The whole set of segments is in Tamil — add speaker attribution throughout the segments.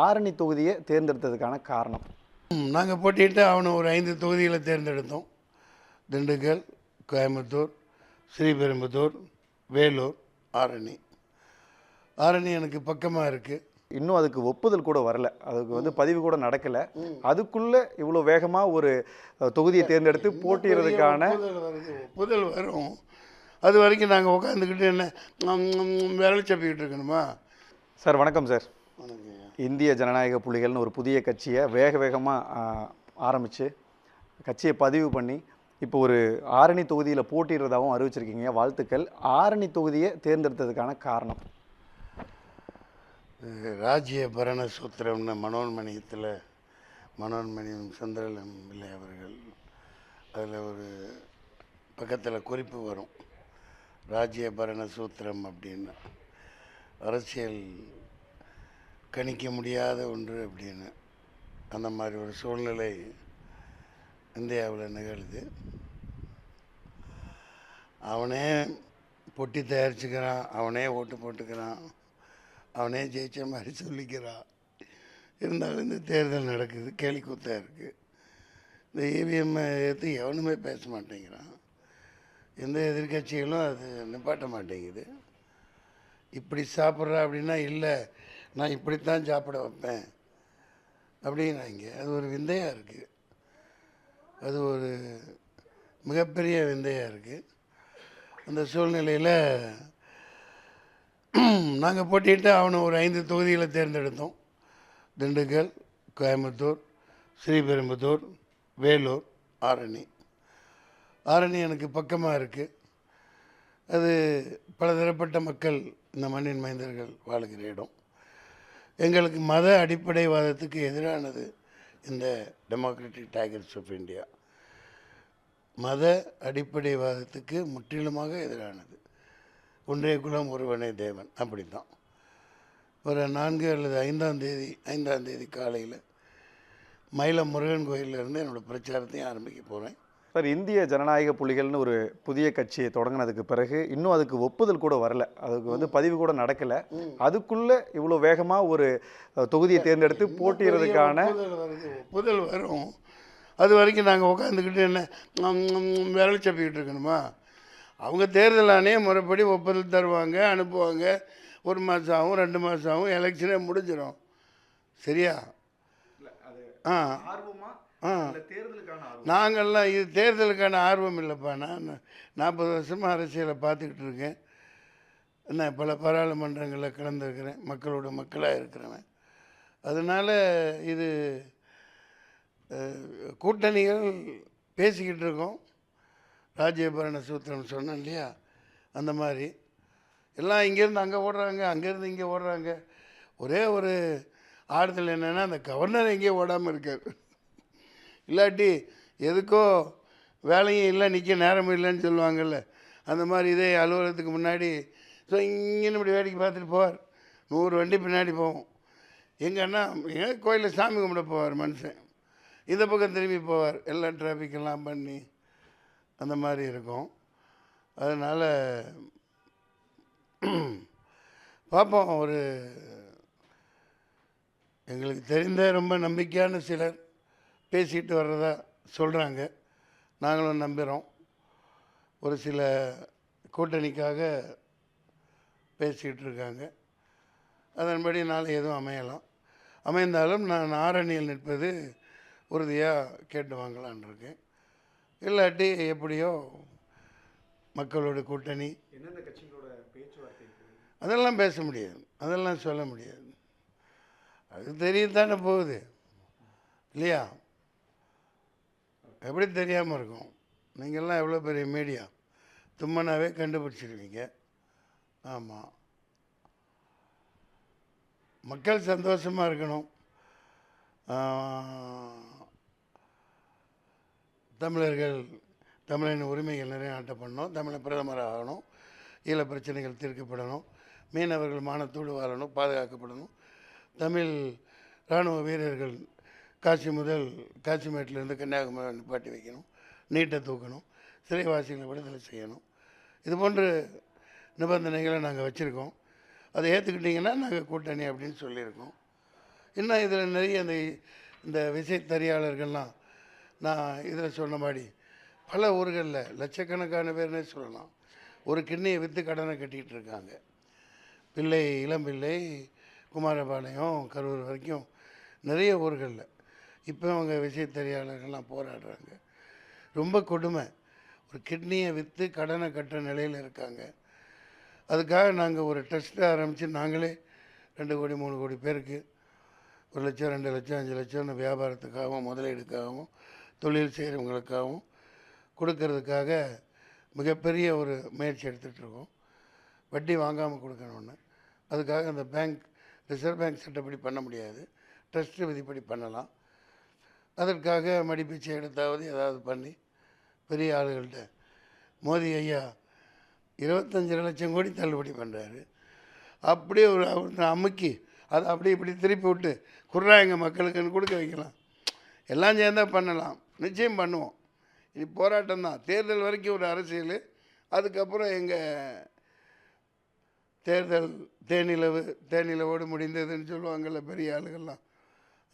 Speaker 1: ஆரணி தொகுதியை தேர்ந்தெடுத்ததுக்கான காரணம்.
Speaker 2: நாங்கள் போட்டிட்டு அவனை ஒரு ஐந்து தொகுதிகளை தேர்ந்தெடுத்தோம். திண்டுக்கல் கோயம்புத்தூர் ஸ்ரீபெரும்புதூர் வேலூர் ஆரணி. ஆரணி எனக்கு பக்கமாக இருக்குது
Speaker 1: இன்னும் அதுக்கு ஒப்புதல் கூட வரல. அதுக்கு வந்து பதிவு கூட நடக்கல. அதுக்குள்ள இவ்வளோ வேகமா ஒரு தொகுதியை தேர்ந்தெடுத்து போட்டியிடுறதுக்கான
Speaker 2: ஒப்புதல் வரும். அது வரைக்கும் நாங்கள் உட்காந்துக்கிட்டு என்ன விரல் சப்பிக்கிட்டு இருக்கணுமா?
Speaker 1: சார் வணக்கம் சார்.
Speaker 2: வணக்கங்க.
Speaker 1: இந்திய ஜனநாயக புலிகள்னு ஒரு புதிய கட்சியை வேக வேகமாக ஆரம்பித்து கட்சியை பதிவு பண்ணி இப்போ ஒரு ஆரணி தொகுதியில் போட்டிடுறதாகவும் அறிவிச்சிருக்கீங்க. வாழ்த்துக்கள். ஆரணி தொகுதியை தேர்ந்தெடுத்ததுக்கான காரணம்?
Speaker 2: ராஜ்ய பரண சூத்திரம்னு மனோன்மணியத்தில் மனோன்மணியம் சந்திரலம் பிள்ளை அவர்கள். அதில் ஒரு பக்கத்தில் குறிப்பு வரும். ராஜ்ய பரண சூத்திரம் அப்படின்னு. அரசியல் கணிக்க முடியாத ஒன்று அப்படின்னு அந்த மாதிரி ஒரு சூழ்நிலை இந்தியாவில் நிகழுது. அவனே பொட்டி தயாரிச்சுக்கிறான் அவனே ஓட்டு போட்டுக்கிறான் அவனே ஜெயிச்ச மாதிரி சொல்லிக்கிறான். இருந்தாலும் இந்த தேர்தல் நடக்குது கேலிக்கூத்தாக இருக்குது இந்த இவிஎம்மை எடுத்து எவனுமே பேச மாட்டேங்கிறான். எந்த எதிர்க்கட்சிகளும் அது நிப்பாட்ட மாட்டேங்குது. இப்படி சாப்பிட்றா அப்படின்னா இல்லை நான் இப்படித்தான் சாப்பிட வைப்பேன். அப்படிங்கிறாங்க. அது ஒரு விந்தையாக இருக்குது அது ஒரு மிகப்பெரிய விந்தையாக இருக்குது அந்த சூழ்நிலையில் நாங்கள் போட்டிட்டு அவனை ஒரு ஐந்து தொகுதிகளை தேர்ந்தெடுத்தோம். திண்டுக்கல் கோயம்புத்தூர் ஸ்ரீபெரும்புத்தூர் வேலூர் ஆரணி. ஆரணி எனக்கு பக்கமாக இருக்குது அது பலதரப்பட்ட மக்கள் இந்த மண்ணின் மைந்தர்கள் வாழுகிற இடம். எங்களுக்கு மத அடிப்படைவாதத்துக்கு எதிரானது இந்த டெமோக்ராட்டிக் டைகர்ஸ் ஆஃப் இந்தியா மத அடிப்படைவாதத்துக்கு முற்றிலுமாக எதிரானது. ஒன்றே குலம் ஒருவனே தேவன் அப்படி தான் ஒரு நான்கு அல்லது ஐந்தாம் தேதி ஐந்தாம் தேதி காலையில் மயிலம் முருகன் கோயிலிருந்து என்னோடய பிரச்சாரத்தையும் ஆரம்பிக்க போகிறேன்
Speaker 1: சார் இந்திய ஜனநாயக புலிகள்னு ஒரு புதிய கட்சியை தொடங்கினதுக்கு பிறகு இன்னும் அதுக்கு ஒப்புதல் கூட வரல. அதுக்கு வந்து பதிவு கூட நடக்கல. அதுக்குள்ள இவ்வளோ வேகமா ஒரு தொகுதியை தேர்ந்தெடுத்து போட்டியிடுறதுக்கான
Speaker 2: ஒப்புதல் வருது. ஒப்புதல் வரும். அது வரைக்கும் நாங்கள் உட்காந்துக்கிட்டு என்ன விரல் சப்பிக்கிட்டு இருக்கணுமா? அவங்க தேர்தல் ஆணையம் முறைப்படி ஒப்புதல் தருவாங்க அனுப்புவாங்க. ஒரு மாதம் ஆகும் ரெண்டு மாதம் ஆகும் எலெக்ஷனே முடிஞ்சிடும் சரியா ஆ. ஆ நாங்கள்லாம் இது தேர்தலுக்கான ஆர்வம் இல்லைப்பா. நான் நாற்பது வருஷமாக அரசியலை பார்த்துக்கிட்டு இருக்கேன். என்ன பல பாராளுமன்றங்களில் கலந்துருக்கிறேன். மக்களோட மக்களாக இருக்கிறவன். அதனால் இது கூட்டணிகள் பேசிக்கிட்டு இருக்கோம். ராஜ்யபரண சூத்திரம் சொன்னேன் இல்லையா? அந்த மாதிரி. எல்லாம் இங்கேருந்து அங்கே ஓடுறாங்க அங்கேருந்து இங்கே ஓடுறாங்க. ஒரே ஒரு ஆறுதல் என்னென்னா அந்த கவர்னர் எங்கேயும் ஓடாமல் இருக்கார். இல்லாட்டி எதுக்கோ வேலையும் இல்லை நிற்க நேரமும் இல்லைன்னு சொல்லுவாங்கள்ல அந்த மாதிரி இதே அலுவலகத்துக்கு முன்னாடி ஸோ இங்கேன்னு இப்படி வேடிக்கை பார்த்துட்டு போவார். நூறு வண்டி பின்னாடி போவோம். எங்கன்னா எங்க கோயிலில் சாமி கும்பிட போவார் மனுஷன். இந்த பக்கம் திரும்பி போவார். எல்லாம் டிராஃபிக்கெல்லாம் பண்ணி அந்த மாதிரி இருக்கும். அதனால் பார்ப்போம் ஒரு எங்களுக்கு தெரிந்த ரொம்ப நம்பிக்கையான சிலர். பேசிட்டு வர்றதா சொல்கிறாங்க நாங்களும் நம்புகிறோம் ஒரு சில கூட்டணிக்காக பேசிகிட்டு இருக்காங்க. அதன்படி நாளை எதுவும் அமையலாம். அமைந்தாலும் நான் ஆரணியில் நிற்பது உறுதியாக கேட்டு வாங்கலான் இருக்கேன். இல்லாட்டி எப்படியோ மக்களோட கூட்டணி.
Speaker 1: எந்தெந்த கட்சிகளோட பேச்சுவார்த்தை
Speaker 2: அதெல்லாம் பேச முடியாது. அதெல்லாம் சொல்ல முடியாது. அது தெரியத்தானே போகுது. இல்லையா? எப்படி தெரியாமல் இருக்கும். நீங்கள்லாம் எவ்வளோ பெரிய மீடியா. தும்மனாவே கண்டுபிடிச்சிருவீங்க. ஆமாம் மக்கள் சந்தோஷமாக இருக்கணும். தமிழர்கள் தமிழின் உரிமைகள் நிலைநாட்டப்படணும். தமிழை பிரதமர் ஆகணும். ஈழ பிரச்சனைகள் தீர்க்கப்படணும். மீனவர்கள் மானத்தோடு வாழணும் பாதுகாக்கப்படணும். தமிழ் இராணுவ வீரர்கள் காசி முதல் காசிமேட்டிலேருந்து கன்னியாகுமரி நிப்பாட்டி வைக்கணும். நீட்டை தூக்கணும். சிறைவாசிகளை விடுதலை செய்யணும். இது போன்ற நிபந்தனைகளை நாங்கள் வச்சுருக்கோம். அதை ஏற்றுக்கிட்டிங்கன்னா நாங்கள் கூட்டணி அப்படின்னு சொல்லியிருக்கோம். இன்னும் இதில் நிறைய இந்த இந்த விசைத்தறியாளர்கள்லாம் நான் இதில் சொன்ன மாதிரி பல ஊர்களில் லட்சக்கணக்கான பேர்னே சொல்லலாம். ஒரு கிண்ணியை விற்று கடனை கட்டிக்கிட்டு இருக்காங்க. பிள்ளை இளம்பிள்ளை குமாரபாளையம் கரூர் வரைக்கும் நிறைய ஊர்களில். இப்போ அவங்க விசைத்தறியாளர்கள்லாம் போராடுறாங்க. ரொம்ப கொடுமை. ஒரு கிட்னியை விற்று கடனை கட்டுற நிலையில் இருக்காங்க. அதுக்காக நாங்கள் ஒரு ட்ரஸ்ட்டை ஆரம்பித்து நாங்களே ரெண்டு கோடி மூணு கோடி பேருக்கு ஒரு லட்சம் ரெண்டு லட்சம் அஞ்சு லட்சம்னு வியாபாரத்துக்காகவும் முதலீடுக்காகவும் தொழில் செய்கிறவங்களுக்காகவும் கொடுக்கறதுக்காக மிகப்பெரிய ஒரு முயற்சி எடுத்துகிட்டு இருக்கோம். வட்டி வாங்காமல் கொடுக்கணும்னு அதுக்காக அந்த பேங்க் ரிசர்வ் பேங்க் சட்டப்படி பண்ண முடியாது. ட்ரஸ்ட்டு விதிப்படி பண்ணலாம். அதற்காக மடிப்பிச்சை எடுத்தாவது ஏதாவது பண்ணி பெரிய ஆளுகள்கிட்ட மோதி ஐயா இருபத்தஞ்சரை லட்சம் கோடி தள்ளுபடி பண்ணுறாரு அப்படியே ஒரு அவர் அமுக்கி அதை அப்படியே இப்படி திருப்பி விட்டு குர்ரா எங்கள் மக்களுக்குன்னு கொடுக்க வைக்கலாம். எல்லாம் சேர்ந்தா பண்ணலாம். நிச்சயம் பண்ணுவோம். இது போராட்டம் தான். தேர்தல் வரைக்கும் ஒரு அரசியல். அதுக்கப்புறம் எங்கள் தேர்தல் தேனிலவு தேனிலவோடு முடிந்ததுன்னு சொல்லுவாங்கள்ல பெரிய ஆளுகள்லாம்.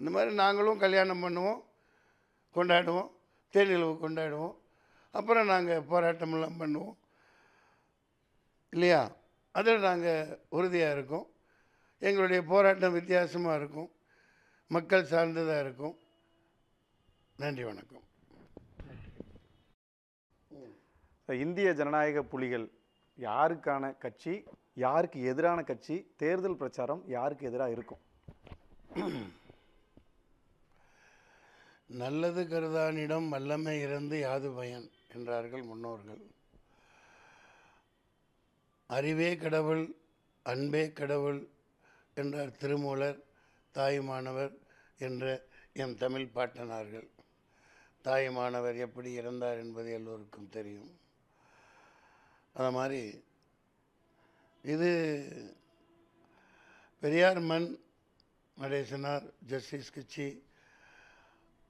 Speaker 2: இந்த மாதிரி நாங்களும் கல்யாணம் பண்ணுவோம். கொண்டாடுவோம் தேனிலவு கொண்டாடுவோம். அப்புறம் நாங்கள் போராட்டமெல்லாம் பண்ணுவோம். இல்லையா? அதில் நாங்கள் உறுதியாக இருக்கோம். எங்களுடைய போராட்டம் வித்தியாசமாக இருக்கும். மக்கள் சார்ந்ததாக இருக்கும். நன்றி வணக்கம்.
Speaker 1: இந்திய ஜனநாயக புலிகள் யாருக்கான கட்சி யாருக்கு எதிரான கட்சி தேர்தல் பிரச்சாரம் யாருக்கு எதிராக இருக்கும்?
Speaker 2: நல்லது கருதானிடம் வல்லமை இறந்து யாது பயன்? என்றார்கள் முன்னோர்கள். அறிவே கடவுள் அன்பே கடவுள் என்றார் திருமூலர் தாயுமானவர் என்ற எம் தமிழ் பாட்டனார்கள். தாயுமானவர் எப்படி இறந்தார் என்பது எல்லோருக்கும் தெரியும். அது மாதிரி இது பெரியார் மண் நடேசனார் ஜஸ்டிஸ் கட்சி